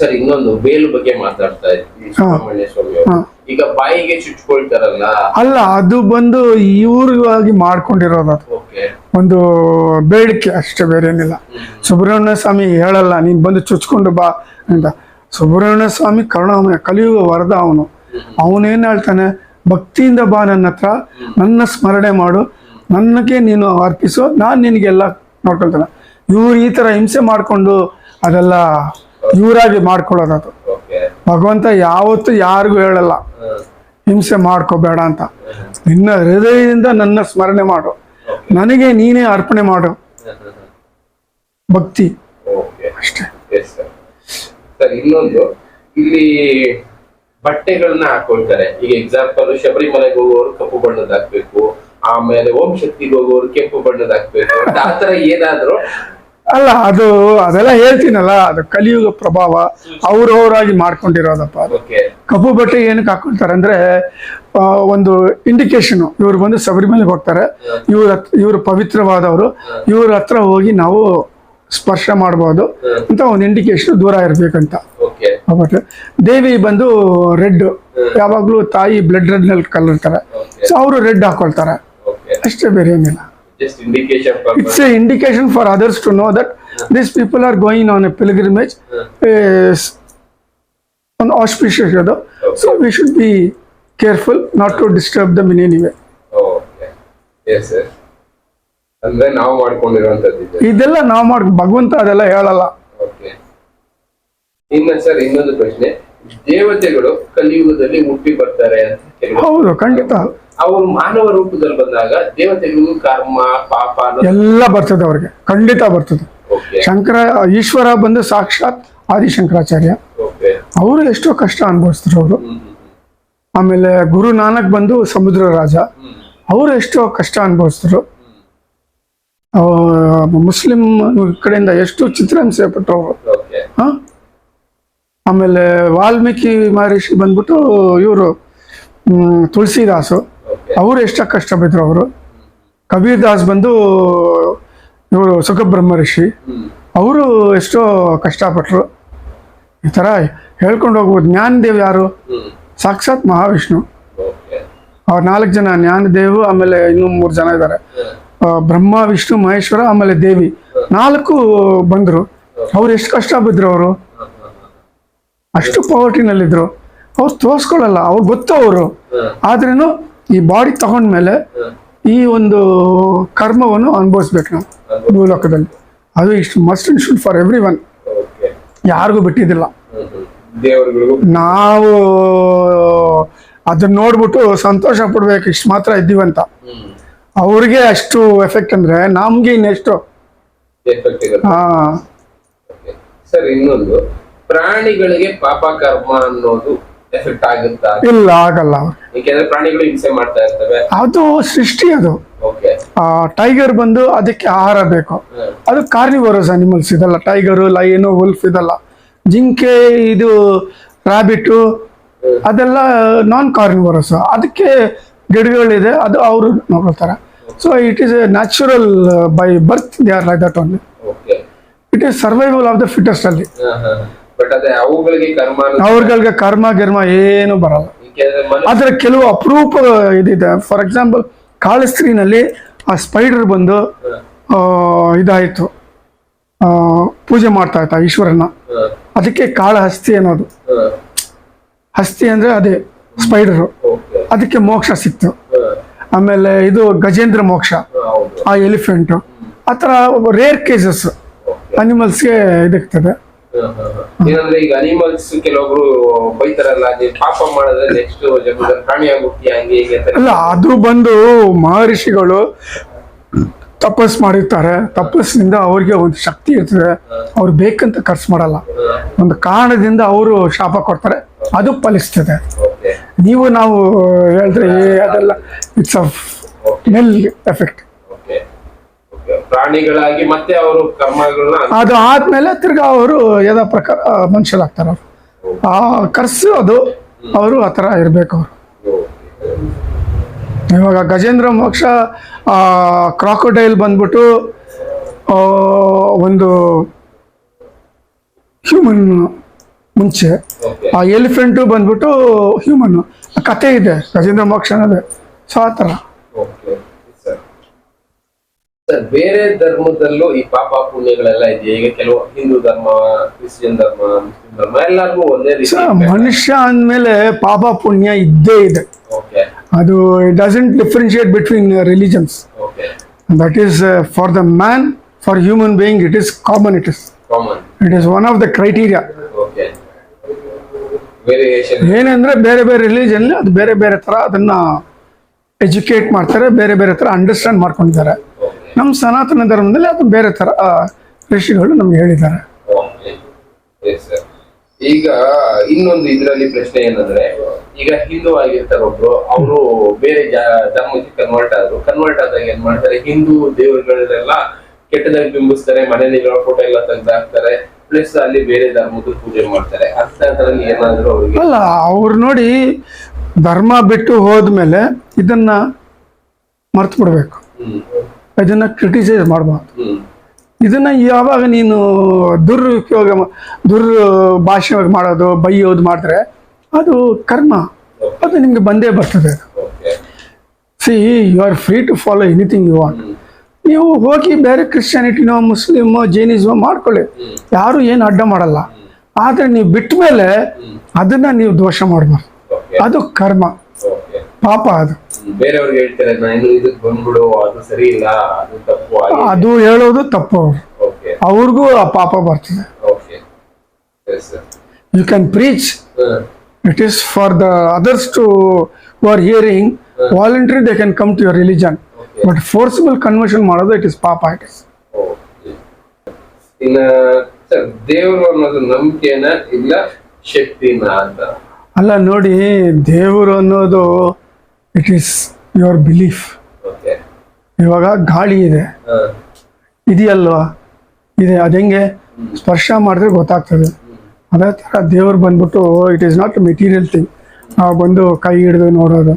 Sir ಇನ್ನೊಂದು bail ಬಗ್ಗೆ ಮಾತಾಡ್ತಾ ಇದ್ವಿ. ಸುಬ್ರಹ್ಮಣ್ಯ ಸ್ವಾಮಿ ಅವರು. ಈಗ ಬಾಯಿಗೆ ಚುಚ್ಕೊಳ್ತಾರಲ್ಲ? ಅಲ್ಲ ಅದು ಬಂದು ಇವ್ರಿಗಾಗಿ ಮಾಡ್ಕೊಂಡಿರೋದು ಅದು. ಓಕೆ. ಒಂದು ಬೇಡಿಕೆ ಅಷ್ಟೇ ಬೇರೆ ಏನಿಲ್ಲ ಸುಬ್ರಹ್ಮಣ್ಯ ಸ್ವಾಮಿ ಹೇಳಲ್ಲ ನೀನ್ ಬಂದು ಚುಚ್ಕೊಂಡು ಬಾ ಅಂತ. ಸುಬ್ರಹ್ಮಣ್ಯ ಸ್ವಾಮಿ ಕರುಣಾಮಯ ಕಲಿಯುವ ವರದ ಅವನು. ಅವನೇನ್ ಹೇಳ್ತಾನೆ? ಭಕ್ತಿಯಿಂದ ಬಾ ನನ್ನ ಹತ್ರ ನನ್ನ ಸ್ಮರಣೆ ಮಾಡು. ನನಗೆ ನೀನು ಅರ್ಪಿಸು ನಾನು ನಿನಗೆಲ್ಲ ನೋಡ್ಕೊಳ್ತಾನೆ. ಇವ್ರು ಈ ತರ ಹಿಂಸೆ ಮಾಡ್ಕೊಂಡು ಅದೆಲ್ಲ ಇವರಾಗಿ ಮಾಡ್ಕೊಳ್ಳೋದು ಅದು. ಭಗವಂತ ಯಾವತ್ತೂ ಯಾರಿಗೂ ಹೇಳಲ್ಲ. ಹಿಂಸೆ ಮಾಡ್ಕೋಬೇಡ ಅಂತ. ನಿನ್ನ ಹೃದಯದಿಂದ ನನ್ನ ಸ್ಮರಣೆ ಮಾಡು. ನನಗೆ ನೀನೇ ಅರ್ಪಣೆ ಮಾಡು. ಭಕ್ತಿ. ಓಕೆ. ಅಷ್ಟೇ. ಎಸ್ ಸರ್ ಸರ್ ಇನ್ನೊಂದು. ಇಲ್ಲಿ ಬಟ್ಟೆಗಳನ್ನ ಹಾಕೊಳ್ತಾರೆ. ಈಗ ಎಕ್ಸಾಂಪಲ್ ಶಬರಿಮಲೆಗೆ ಹೋಗೋರು ಕಪ್ಪು ಬಣ್ಣದ ಹಾಕ್ಬೇಕು. ಆಮೇಲೆ ಓಂ ಶಕ್ತಿಗೆ ಹೋಗೋರು ಕೆಂಪು ಬಣ್ಣದ ಹಾಕ್ಬೇಕು. ಆತರ ಏನಾದ್ರು ಅಲ್ಲ ಅದು ಅದೆಲ್ಲ ಹೇಳ್ತೀನಲ್ಲ ಅದು ಕಲಿಯುಗ ಪ್ರಭಾವ ಅವ್ರವರಾಗಿ ಮಾಡ್ಕೊಂಡಿರೋದಪ್ಪ ಅದು. ಕಪ್ಪು ಬಟ್ಟೆ ಏನಕ್ಕೆ ಹಾಕೊಳ್ತಾರೆ ಅಂದ್ರೆ ಒಂದು ಇಂಡಿಕೇಶನ್ ಇವ್ರು ಬಂದು ಶಬರಿಮಲೆಗೆ ಹೋಗ್ತಾರೆ. ಇವ್ರ ಇವರು ಪವಿತ್ರವಾದವರು. ಇವ್ರ ಹತ್ರ ಹೋಗಿ ನಾವು ಸ್ಪರ್ಶ ಮಾಡ್ಬೋದು. ಅಂತ ಒಂದು ಇಂಡಿಕೇಶನ್ ದೂರ ಇರಬೇಕಂತ. ದೇವಿ ಬಂದು ರೆಡ್ ಯಾವಾಗ್ಲೂ ತಾಯಿ ಬ್ಲಡ್ ರೆಡ್ನಲ್ಲಿ ಕಲರ್ತಾರೆ. ಸೊ ಅವರು ರೆಡ್ ಹಾಕೊಳ್ತಾರೆ. ಅಷ್ಟೇ ಬೇರೆ ಏನಿಲ್ಲ. Just indication it's a indication for others to know that this people are going on a pilgrimage ಒಂದು ಆಸ್ಪಿಷಿಯಸ್ ಅದು so we should be careful not to disturb them in any way okay yes sir ಅಂದ್ರೆ ನಾವು ಮಾಡ್ಕೊಂಡಿರುವಂತದ್ದು ಇದೆಲ್ಲ ನಾವು ಮಾಡಿ ಭಗವಂತ ಅದೆಲ್ಲ ಹೇಳಲ್ಲ. ಓಕೆ ಇನ್ನ ಸರ್ ಇನ್ನೊಂದು ಪ್ರಶ್ನೆ. ದೇವತೆಗಳು ಕಲಿಯುಗದಲ್ಲಿ ಹುಟ್ಟಿ ಬರ್ತಾರೆ ಅಂತ ಹೌದು ಖಂಡಿತ. ಅವರು ಮಾನವ ರೂಪದಲ್ಲಿ ಬಂದಾಗ ದೇವತೆಗಳು ಕರ್ಮ ಪಾಪ ಎಲ್ಲ ಬರ್ತದೆ ಅವ್ರಿಗೆ. ಖಂಡಿತ ಬರ್ತದೆ. ಶಂಕರ ಈಶ್ವರ ಬಂದು ಸಾಕ್ಷಾತ್ ಆದಿಶಂಕರಾಚಾರ್ಯ. ಅವರು ಎಷ್ಟೋ ಕಷ್ಟ ಅನುಭವಿಸ್ತಾರೆ ಅವರು. ಆಮೇಲೆ ಗುರು ನಾನಕ್ ಬಂದು ಸಮುದ್ರ ರಾಜ. ಅವರು ಎಷ್ಟೋ ಕಷ್ಟ ಅನುಭವಿಸಿದ್ರು. ಮುಸ್ಲಿಂ ಕಡೆಯಿಂದ ಎಷ್ಟು ಪಟ್ಟರು ಅವರು ಹ? ಆಮೇಲೆ ವಾಲ್ಮೀಕಿ ಮಹರ್ಷಿ ಬಂದ್ಬಿಟ್ಟು ಇವರು ತುಳಸಿದಾಸು. ಅವರು ಎಷ್ಟು ಕಷ್ಟ ಬಿದ್ರು ಅವರು. ಕಬೀರ್ ದಾಸ್ ಬಂದು ಇವರು ಸುಖಬ್ರಹ್ಮ ಋಷಿ. ಅವರು ಎಷ್ಟೋ ಕಷ್ಟಪಟ್ಟರು ಈ ಥರ ಹೇಳ್ಕೊಂಡು ಹೋಗ್ಬೋದು. ಜ್ಞಾನದೇವ್ ಯಾರು? ಸಾಕ್ಷಾತ್ ಮಹಾವಿಷ್ಣು. ಅವ್ರು ನಾಲ್ಕು ಜನ ಜ್ಞಾನದೇವ್ ಆಮೇಲೆ ಇನ್ನೂ ಮೂರು ಜನ ಇದ್ದಾರೆ ಬ್ರಹ್ಮ ವಿಷ್ಣು ಮಹೇಶ್ವರ ಆಮೇಲೆ ದೇವಿ. ನಾಲ್ಕು ಬಂದರು. ಅವ್ರು ಎಷ್ಟು ಕಷ್ಟ ಬಿದ್ರು ಅವರು ಅಷ್ಟು ಪಾವರ್ಟಿನಲ್ಲಿದ್ರು ಅವ್ರು ತೋರಿಸ್ಕೊಳ್ಳಲ್ಲ. ಅವ್ರು ಗೊತ್ತು ಅವರು ಆದ್ರೇನು ಈ ಬಾಡಿ ತಗೊಂಡ್ಮೇಲೆ ಈ ಒಂದು ಕರ್ಮವನ್ನು ಅನುಭವಿಸ್ಬೇಕು ನಾವು ಭೂಲೋಕದಲ್ಲಿ. ಅದು ಇಷ್ಟು must and should for everyone ಯಾರಿಗೂ ಬಿಟ್ಟಿದ್ದಿಲ್ಲ. ನಾವು ಅದನ್ನ ನೋಡ್ಬಿಟ್ಟು ಸಂತೋಷ ಪಡ್ಬೇಕು ಇಷ್ಟು ಮಾತ್ರ ಇದ್ದೀವಂತ ಅವ್ರಿಗೆ ಅಷ್ಟು ಎಫೆಕ್ಟ್ ಅಂದ್ರೆ ನಮ್ಗೆ ಇನ್ನೆಷ್ಟು? ಹಾ. ಸರ್ ಇನ್ನೊಂದು. ಪ್ರಾಣಿಗಳಿಗೆ ಪಾಪ ಕರ್ಮ ಅನ್ನೋದು ಎಫೆಕ್ಟ್ ಆಗುತ್ತಾ? ಇಲ್ಲ ಆಗಲ್ಲ. ಅವ್ರಿಗೆ ಏಕೆಂದ್ರೆ ಪ್ರಾಣಿಗಳು ಹಿಂಸೆ ಮಾಡ್ತಾ ಇರ್ತವೆ. ಅದು ಸೃಷ್ಟಿ ಅದು. ಟೈಗರ್ ಬಂದು ಅದಕ್ಕೆ ಆಹಾರ ಬೇಕು. ಅದು ಕಾರ್ನಿವರಸ್ ಅನಿಮಲ್ಸ್ ಇದಲ್ಲ. ಟೈಗರು ಲೈನು ವುಲ್ಫ್ ಇದಲ್ಲ. ಜಿಂಕೆ ಇದು ರಾಬಿಟ್ ಅದೆಲ್ಲ ನಾನ್ ಕಾರ್ನಿವರಸ್ ಅದಕ್ಕೆ ಗಿಡಗಳಿದೆ ಅದು ಅವರು ನೋಡ್ತಾರೆ so it is a natural by birth they are like that only it is survival of the fittest ಅಲ್ಲಿ. ಬಟ್ ಅದೇ ಅವುಗಳಿಗೆ ಕರ್ಮ ಅವ್ರಗಳಿಗೆ ಕರ್ಮ ಗಿರ್ಮ ಏನು ಬರಲ್ಲ. ಅದರ ಆದ್ರೆ ಕೆಲವು ಅಪರೂಪ ಇದಿದೆ. ಫಾರ್ ಎಕ್ಸಾಂಪಲ್ ಕಾಳಸ್ತ್ರೀನಲ್ಲಿ ಆ ಸ್ಪೈಡರ್ ಬಂದು ಇದಾಯಿತು. ಪೂಜೆ ಮಾಡ್ತಾ ಇತ್ತ ಈಶ್ವರನ ಅದಕ್ಕೆ ಕಾಳಹಸ್ತಿ ಅನ್ನೋದು. ಹಸ್ತಿ ಅಂದ್ರೆ ಅದೇ ಸ್ಪೈಡರು ಅದಕ್ಕೆ ಮೋಕ್ಷ ಸಿಕ್ತು. ಆಮೇಲೆ ಇದು ಗಜೇಂದ್ರ ಮೋಕ್ಷ. ಆ ಎಲಿಫೆಂಟು ಆ ಥರ ರೇರ್ ಕೇಸಸ್ ಅನಿಮಲ್ಸ್ಗೆ ಇದಾಗ್ತದೆ. ಏನಂದ್ರೆ ಈಗ ಅನಿಮಲ್ಸ್ ಕೆಲವೊಬ್ರು ಬೈತಾರಲ್ಲ ನೀವು ಪಾಪ ಮಾಡಿದ್ರೆ ನೆಕ್ಸ್ಟ್ ಜನ್ಮದಲ್ಲಿ ಪ್ರಾಣಿ ಆಗ್ಬಿಡ್ತೀಯ ಹಂಗೆ ಹೀಗೆ ಅಂತ. ಅಲ್ಲ ಅದು ಬಂದು ಮಹರ್ಷಿಗಳು ತಪಸ್ ಮಾಡಿರ್ತಾರೆ. ತಪಸ್ಸಿನಿಂದ ಅವ್ರಿಗೆ ಒಂದು ಶಕ್ತಿ ಇರ್ತದೆ. ಅವ್ರು ಬೇಕಂತ ಖರ್ಚು ಮಾಡಲ್ಲ. ಒಂದು ಕಾರಣದಿಂದ ಅವರು ಶಾಪ ಕೊಡ್ತಾರೆ. ಅದು ಫಲಿಸ್ತದೆ. ನೀವು ನಾವು ಹೇಳಿದ್ರೆ ಅದೆಲ್ಲ ಇಟ್ಸ್ ಅ ಮೆಲ್ ಎಫೆಕ್ಟ್ ಪ್ರಾಣಿಗಳಾಗಿ ಮತ್ತೆ ಅವರು ಕರ್ಮಗಳನ್ನ ಅದು ಆದ್ಮೇಲೆ ತಿರ್ಗಾ ಅವರು ಯಾವ ಪ್ರಕಾರ ಮನುಷ್ಯರಾಗ್ತಾರೆ ಅವರು. ಆ ಕರ್ಸು ಅದು ಅವರು ಆ ಥರ ಇರಬೇಕು ಅವರು. ಇವಾಗ ಗಜೇಂದ್ರ ಮೋಕ್ಷ ಕ್ರಾಕೊಡೈಲ್ ಬಂದ್ಬಿಟ್ಟು ಆ, ಒಂದು ಹ್ಯೂಮನ್ ಮುಂಚೆ ಆ ಎಲಿಫೆಂಟು ಬಂದ್ಬಿಟ್ಟು ಹ್ಯೂಮನ್ ಕತೆ ಇದೆ ಗಜೇಂದ್ರ ಮೋಕ್ಷ ಅನ್ನೋದೇ. ಸೊ ಆ ಥರ. ಬೇರೆ ಧರ್ಮದಲ್ಲೂ ಈ ಪಾಪ ಪುಣ್ಯಗಳೆಲ್ಲ ಇದೆಯಾ? ಈಗ ಕೆಲವು ಹಿಂದೂ ಧರ್ಮ ಕ್ರಿಶ್ಚಿಯನ್ ಧರ್ಮ ಮುಸ್ಲಿಂ ಧರ್ಮ ಎಲ್ಲರಿಗೂ ಒಂದೇ ರೀತಿ ಮನುಷ್ಯ ಅಂದಮೇಲೆ ಪಾಪ ಪುಣ್ಯ ಇದ್ದೇ ಇದೆ. ಅದು doesn't differentiate between religions that is for the man for human being it is common it is common it is one of the criteria ಏನಂದ್ರೆ ಬೇರೆ ಬೇರೆ ರಿಲಿಜನ್ ಅದು ಬೇರೆ ಬೇರೆ ತರ ಅದನ್ನ ಎಜುಕೇಟ್ ಮಾಡ್ತಾರೆ ಬೇರೆ ಬೇರೆ ತರ ಅಂಡರ್ಸ್ಟ್ಯಾಂಡ್ ಮಾಡ್ಕೊಂಡಿದ್ದಾರೆ. ನಮ್ಮ ಸನಾತನ ಧರ್ಮದಲ್ಲಿ ಅದು ಬೇರೆ ತರ ಋಷಿಗಳು ನಮ್ಗೆ ಹೇಳಿದ್ದಾರೆ. ಈಗ ಇನ್ನೊಂದು ಇದರಲ್ಲಿ ಪ್ರಶ್ನೆ ಏನಂದ್ರೆ ಈಗ ಹಿಂದೂ ಆಗಿರ್ತಾರೆ ಒಬ್ರು ಅವರು ಬೇರೆ ಧರ್ಮಕ್ಕೆ ಕನ್ವರ್ಟ್ ಆದ್ರು ಕನ್ವರ್ಟ್ ಆದಾಗ ಏನ್ ಮಾಡ್ತಾರೆ? ಹಿಂದೂ ದೇವರುಗಳನ್ನೆಲ್ಲ ಕೆಟ್ಟದಾಗಿ ಬಿಂಬಿಸ್ತಾರೆ ಮನೆಯಲ್ಲಿರೋ ಫೋಟೋ ಎಲ್ಲ ತೆಗ್ದು ಹಾಕ್ತಾರೆ ಪ್ಲಸ್ ಅಲ್ಲಿ ಬೇರೆ ಧರ್ಮದ ಪೂಜೆ ಮಾಡ್ತಾರೆ. ಅಂತದ್ರಲ್ಲಿ ಏನಾದ್ರು ಅವ್ರಿಗೆ? ಅಲ್ಲ ಅವ್ರು ನೋಡಿ ಧರ್ಮ ಬಿಟ್ಟು ಹೋದ್ಮೇಲೆ ಇದನ್ನ ಮರ್ತು ಬಿಡ್ಬೇಕು ಇದನ್ನ ಕ್ರಿಟಿಸೈಸ್ ಮಾಡಬಾರ್ದು. ಇದನ್ನು ಯಾವಾಗ ನೀನು ದುರುಪಯೋಗ ದುರ್ ಭಾಷೆ ಮಾಡೋದು ಬೈಯೋದು ಮಾಡಿದ್ರೆ ಅದು ಕರ್ಮ. ಅದು ನಿಮ್ಗೆ ಬಂದೇ ಬರ್ತದೆ. See you are free to follow anything you want ನೀವು ಹೋಗಿ ಬೇರೆ ಕ್ರಿಶ್ಚಿಯಾನಿಟಿನೋ ಮುಸ್ಲಿಮೋ ಜೈನಿಸಮೋ ಮಾಡ್ಕೊಳ್ಳಿ. ಯಾರು ಏನು ಅಡ್ಡ ಮಾಡಲ್ಲ. ಆದರೆ ನೀವು ಬಿಟ್ಟ ಮೇಲೆ ಅದನ್ನ ನೀವು ದೋಷ ಮಾಡಬಾರ್ದು. ಅದು ಕರ್ಮ. ಪಾಪ ಅದು. ಬೇರೆಯವ್ರಿಗೆ ಹೇಳ್ತಾರೆ ನಾನು ಇದಕ್ ಬಂದ್ಬಿಡು ಅದು ಸರಿ ಇಲ್ಲ ಅದು ತಪ್ಪು ಆಗಿದೆ ಅದು ಹೇಳೋದು ತಪ್ಪು. ಅವ್ರು ಓಕೆ ಅವ್ರಿಗೂ ಆ ಪಾಪ ಬರ್ತದೆ. Okay sir you can preach it is for the others to who. Are hearing voluntary they can come to your religion. But forcible conversion ಮಾಡೋದು ಇಟ್ ಇಸ್ ಪಾಪ ಇಟ್ ಇಸ್ ಓಕೆ ಇನ್ನ ಸರ್ ದೇವರು ಅನ್ನೋದು ನಂಬಿಕೆನ ಇಲ್ಲ ಶಕ್ತಿನ ಅಂತ? ಅಲ್ಲ ನೋಡಿ ದೇವರು ಅನ್ನೋದು ಇಟ್ ಈಸ್ ಯುವರ್ ಬಿಲೀಫ್ ಇವಾಗ ಗಾಳಿ ಇದೆ. ಇದೆಯಲ್ವಾ? ಇದೆ. ಅದೆಂಗೆ ಸ್ಪರ್ಶ ಮಾಡಿದ್ರೆ ಗೊತ್ತಾಗ್ತದೆ. ಅದೇ ಥರ ದೇವ್ರು ಬಂದ್ಬಿಟ್ಟು it is not material thing ನಾವು ಬಂದು ಕೈ ಹಿಡಿದು ನೋಡೋದು.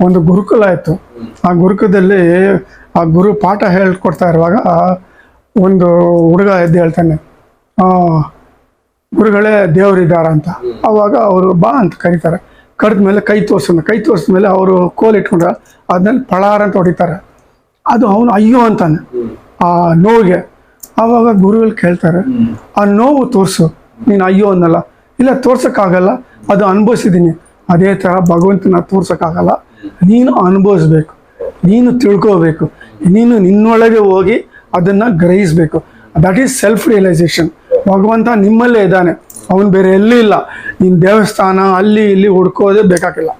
ಒಂದು ಗುರುಕುಲ ಇತ್ತು. ಆ ಗುರುಕುಲದಲ್ಲಿ ಆ ಗುರು ಪಾಠ ಹೇಳ್ಕೊಡ್ತಾ ಇರುವಾಗ ಒಂದು ಹುಡುಗ ಎದ್ದು ಹೇಳ್ತಾನೆ ಆ, ಗುರುಗಳೇ ದೇವರಿದ್ದಾರ ಅಂತ ಅವಾಗ ಅವರು ಬಾ ಅಂತ ಕರೀತಾರೆ. ಕರೆದ ಮೇಲೆ ಕೈ ತೋರ್ಸೋಣ, ಕೈ ತೋರಿಸಿದ ಮೇಲೆ ಅವರು ಕೋಲ್ ಇಟ್ಕೊಂಡ್ರೆ ಅದನ್ನ ಪಳಾರ ಅಂತ ಹೊಡಿತಾರೆ. ಅದು ಅವನು ಅಯ್ಯೋ ಅಂತಾನೆ. ಆ ನೋವಿಗೆ. ಆವಾಗ ಗುರುಗಳು ಕೇಳ್ತಾರೆ, ಆ ನೋವು ತೋರಿಸು. ನೀನು ಅಯ್ಯೋ ಅನ್ನಲ್ಲ. ಇಲ್ಲ, ತೋರ್ಸೋಕ್ಕಾಗಲ್ಲ. ಅದು ಅನುಭವಿಸಿದ್ದೀನಿ. ಅದೇ ಥರ ಭಗವಂತನ ತೋರ್ಸೋಕ್ಕಾಗಲ್ಲ. ನೀನು ಅನುಭವಿಸ್ಬೇಕು. ನೀನು ತಿಳ್ಕೋಬೇಕು. ನೀನು ನಿನ್ನೊಳಗೆ ಹೋಗಿ ಅದನ್ನು ಗ್ರಹಿಸಬೇಕು. ದಟ್ ಈಸ್ ಸೆಲ್ಫ್ ರಿಯಲೈಸೇಷನ್ ಭಗವಂತ ನಿಮ್ಮಲ್ಲೇ ಇದ್ದಾನೆ. ಅವನು ಬೇರೆ ಎಲ್ಲೂ ಇಲ್ಲ. ನೀನು ದೇವಸ್ಥಾನ ಅಲ್ಲಿ ಇಲ್ಲಿ ಹುಡ್ಕೋದೇ ಬೇಕಾಗಿಲ್ಲ.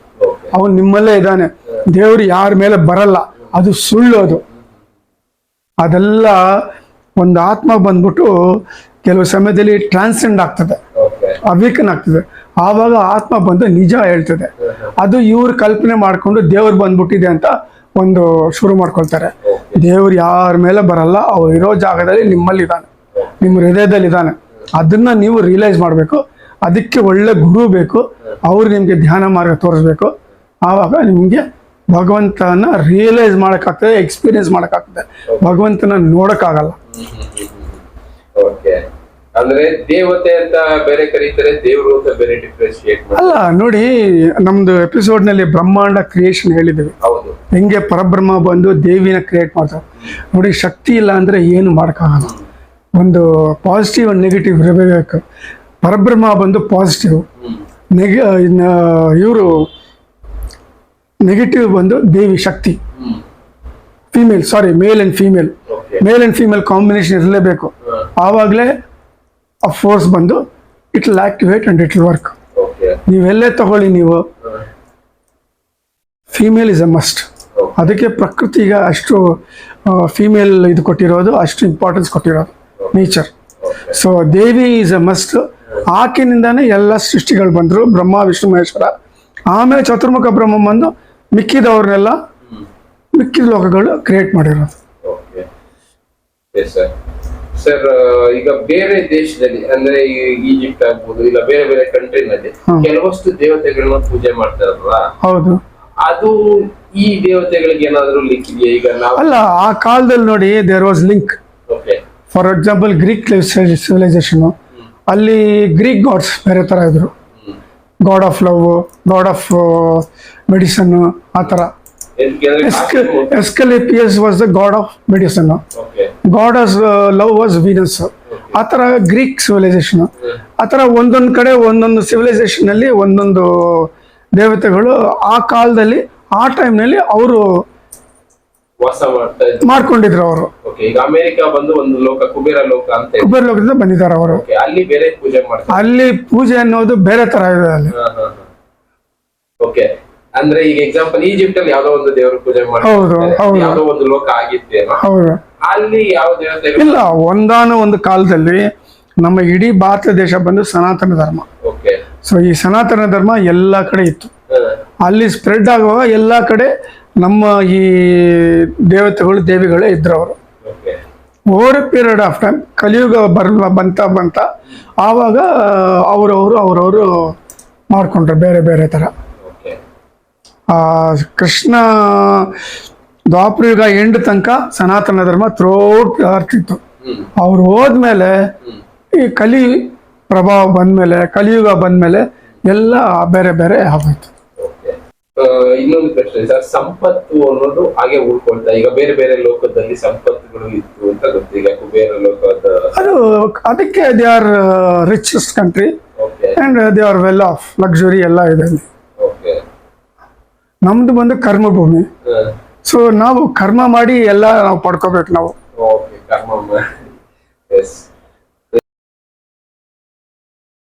ಅವನು ನಿಮ್ಮಲ್ಲೇ ಇದ್ದಾನೆ. ದೇವರು ಯಾರ ಮೇಲೆ ಬರಲ್ಲ. ಅದು ಸುಳ್ಳು ಅದು. ಅದೆಲ್ಲ ಒಂದು ಆತ್ಮ ಬಂದ್ಬಿಟ್ಟು ಕೆಲವು ಸಮಯದಲ್ಲಿ ಟ್ರಾನ್ಸೆಂಡ್ ಆಗ್ತದೆ. ಅವೇಕನ್ ಆಗ್ತದೆ. ಆವಾಗ ಆತ್ಮ ಬಂದು ನಿಜ ಹೇಳ್ತದೆ. ಅದು ಇವ್ರು ಕಲ್ಪನೆ ಮಾಡಿಕೊಂಡು ದೇವ್ರು ಬಂದ್ಬಿಟ್ಟಿದೆ ಅಂತ ಒಂದು ಶುರು ಮಾಡ್ಕೊಳ್ತಾರೆ. ದೇವ್ರು ಯಾರ ಮೇಲೆ ಬರಲ್ಲ. ಅವ್ರು ಇರೋ ಜಾಗದಲ್ಲಿ ನಿಮ್ಮಲ್ಲಿದ್ದಾನೆ. ನಿಮ್ಮ ಹೃದಯದಲ್ಲಿದ್ದಾನೆ. ಅದನ್ನ ನೀವು ರಿಯಲೈಸ್ ಮಾಡಬೇಕು. ಅದಕ್ಕೆ ಒಳ್ಳೆ ಗುರು ಬೇಕು. ಅವ್ರು ನಿಮಗೆ ಧ್ಯಾನ ಮಾರ್ಗ ತೋರಿಸ್ಬೇಕು. ಆವಾಗ ನಿಮಗೆ ಭಗವಂತನ ರಿಯಲೈಸ್ ಮಾಡೋಕ್ಕಾಗ್ತದೆ ಎಕ್ಸ್ಪೀರಿಯನ್ಸ್ ಮಾಡೋಕ್ಕಾಗ್ತದೆ. ಭಗವಂತನ ನೋಡೋಕ್ಕಾಗಲ್ಲ. ಓಕೆ ಅಂದ್ರೆ ದೇವತೆ ಅಂತ ಬೇರೆ ಕರೀತಾರೆ ದೇವರು ಅಂತ ಬೇರೆ ಡಿಫ್ರೆನ್ಶಿಯೇಟ್ ಮಾಡಿ ಅಲ್ಲ ನೋಡಿ ನಮ್ದು ಎಪಿಸೋಡ್ನಲ್ಲಿ ಬ್ರಹ್ಮಾಂಡ ಕ್ರಿಯೇಷನ್ ಹೇಳಿದ್ವಿ. ಹೌದು. ಹೆಂಗೆ ಪರಬ್ರಹ್ಮ ಬಂದು ದೇವಿನ ಕ್ರಿಯೇಟ್ ಮಾಡ್ತಾರೆ. ನೋಡಿ ಶಕ್ತಿ ಇಲ್ಲ ಅಂದ್ರೆ ಏನು ಮಾಡೋಕ್ಕಾಗಲ್ಲ. ಒಂದು ಪಾಸಿಟಿವ್ ಅಂಡ್ ನೆಗೆಟಿವ್ ಇರಬೇಕು. ಪರಬ್ರಹ್ಮ ಬಂದು ಪಾಸಿಟಿವ್ ನೆಗೆ ಇನ್ನು ಇವರು ನೆಗೆಟಿವ್ ಬಂದು ದೇವಿ ಶಕ್ತಿ. Female sorry male and female male and female combination ಇರಲೇಬೇಕು. ಆವಾಗಲೇ ಆ ಫೋರ್ಸ್ ಬಂದು it will activate and it will work ನೀವೆಲ್ಲೇ ತಗೊಳ್ಳಿ ನೀವು. ಫೀಮೇಲ್ ಇಸ್ ಅ ಮಸ್ಟ್ ಅದಕ್ಕೆ ಪ್ರಕೃತಿಗೆ ಅಷ್ಟು ಫೀಮೇಲ್ ಇದು ಕೊಟ್ಟಿರೋದು ಅಷ್ಟು ಇಂಪಾರ್ಟೆನ್ಸ್ ಕೊಟ್ಟಿರೋದು. ನೇಚರ್ ಸೊ ದೇವಿ ಈಸ್ ಅ ಮಸ್ಟ್ ಆಕಿನಿಂದಾನೇ ಎಲ್ಲ ಸೃಷ್ಟಿಗಳು ಬಂದರು. ಬ್ರಹ್ಮ ವಿಷ್ಣು ಮಹೇಶ್ವರ. ಆಮೇಲೆ ಚತುರ್ಮುಖ ಬ್ರಹ್ಮ ಬಂದು ಮಿಕ್ಕಿದವ್ರನ್ನೆಲ್ಲ ಮಿಕ್ಕಿದ ಲೋಕಗಳು ಕ್ರಿಯೇಟ್ ಮಾಡಿರೋದು. ಸರ್ ಸರ್ ಈಗ ಬೇರೆ ದೇಶದಲ್ಲಿ ಅಂದ್ರೆ ಈಜಿಪ್ಟ್ ಆಗ್ಬೋದು ಇಲ್ಲ ಬೇರೆ ಬೇರೆ ಕಂಟ್ರಿನಲ್ಲಿ. ಕೆಲವಷ್ಟು ದೇವತೆಗಳನ್ನ ಪೂಜೆ ಮಾಡ್ತಾರಲ್ವಾ? ಹೌದು. ಅದು ಈ ದೇವತೆಗಳಿಗೆ ಏನಾದ್ರೂ ಲಿಂಕ್ ಇದೆಯಾ? ಈಗ ನಾವು ಅಲ್ಲ ಆ ಕಾಲದಲ್ಲಿ ನೋಡಿ there was link for example Greek civilisation ಅಲ್ಲಿ ಗ್ರೀಕ್ ಗಾಡ್ಸ್ ಬೇರೆ ಥರ ಇದ್ದರು god of love god of medicine ಆ ಥರ Asclepius was the god of medicine god as love was Venus ಆ ಥರ ಗ್ರೀಕ್ ಸಿವಿಲೈಸೇಷನ್ ಆ ಥರ ಒಂದೊಂದು ಕಡೆ ಒಂದೊಂದು ಸಿವಿಲೈಸೇಷನಲ್ಲಿ ಅಲ್ಲಿ ಒಂದೊಂದು ದೇವತೆಗಳು ಆ ಕಾಲದಲ್ಲಿ ಆ ಟೈಮ್ನಲ್ಲಿ ಅವರು ವಾಸ ಮಾಡ್ತಾ ಇದ್ರು. ಮಾಡ್ಕೊಂಡಿದ್ರು ಅವರು. ಈಗ ಅಮೆರಿಕ ಬಂದು ಒಂದು ಲೋಕ ಕುಬೇರ ಲೋಕ ಅಂತ ಇದೆ ಕುಬೇರ್ ಲೋಕದಿಂದ ಬಂದಿದ್ದಾರೆ ಅವರು. ಅಲ್ಲಿ ಬೇರೆ ಪೂಜೆ ಮಾಡ್ತಾರೆ. ಅಲ್ಲಿ ಪೂಜೆ ಅನ್ನೋದು ಬೇರೆ ತರ ಇದೆ ಅಲ್ಲಿ. ಓಕೆ ಅಂದ್ರೆ ಈಗ ಎಕ್ಸಾಂಪಲ್ ಈಜಿಪ್ಟ್ ಅಲ್ಲಿ ಯಾವ್ದೋ ಒಂದು ದೇವರ ಪೂಜೆ ಹೌದು, ಮಾಡ್ತಾರೆ. ಯಾವ್ದೋ ಒಂದು ಲೋಕ ಆಗಿತ್ತೇನೋ. ಹೌದು. ಅಲ್ಲಿ ಯಾವ ದೇವತೆ ಇಲ್ಲ ಒಂದಾನು ಒಂದು ಕಾಲದಲ್ಲಿ ನಮ್ಮ ಇಡೀ ಭಾರತ ದೇಶ ಬಂದು ಸನಾತನ ಧರ್ಮ. ಓಕೆ ಸೊ ಈ ಸನಾತನ ಧರ್ಮ ಎಲ್ಲಾ ಕಡೆ ಇತ್ತು. ಅಲ್ಲಿ ಸ್ಪ್ರೆಡ್ ಆಗುವಾಗ ಎಲ್ಲಾ ಕಡೆ ನಮ್ಮ ಈ ದೇವತೆಗಳು ದೇವಿಗಳೇ ಇದ್ರು ಅವರು over a period of time ಕಲಿಯುಗ ಬರ್ ಬಂತ ಬಂತ ಆವಾಗ ಅವರವರು ಅವರವರು ಮಾಡಿಕೊಂಡ್ರು ಬೇರೆ ಬೇರೆ ಥರ ಕೃಷ್ಣ ದ್ವಾಪರಯುಗ ಎಂಡ್ ತನಕ ಸನಾತನ ಧರ್ಮ ಥ್ರೋಟ್ ಹರ್ತಿತ್ತು ಅವ್ರು ಹೋದ್ಮೇಲೆ ಈ ಕಲಿ ಪ್ರಭಾವ ಬಂದ್ಮೇಲೆ ಕಲಿಯುಗ ಬಂದಮೇಲೆ ಎಲ್ಲ ಬೇರೆ ಬೇರೆ ಆಗೋಯ್ತು. ಇನ್ನೊಂದು ಪ್ರಶ್ನೆ ಸರ್ ಸಂಪತ್ತು ಅನ್ನೋದು ಹಾಗೆ ಉಳ್ಕೊಳ್ತಾ ಈಗ ಬೇರೆ ಬೇರೆ ಲೋಕದಲ್ಲಿ ಸಂಪತ್ತುಗಳು ಇತ್ತು ಅಂತ ಗೊತ್ತಿಲ್ಲ ಈಗ ಕುಬೇರ ಲೋಕದ ಅದು ಅದಕ್ಕೆ they are richest country and they are well of luxury ಎಲ್ಲ ಇದೆ ಅಲ್ಲಿ. ನಮ್ದು ಬಂದು ಕರ್ಮಭೂಮಿ. ಸೊ ನಾವು ಕರ್ಮ ಮಾಡಿ ಎಲ್ಲ ನಾವು ಪಡ್ಕೋಬೇಕು ನಾವು. ಓಕೆ ಕರ್ಮ ಎಸ್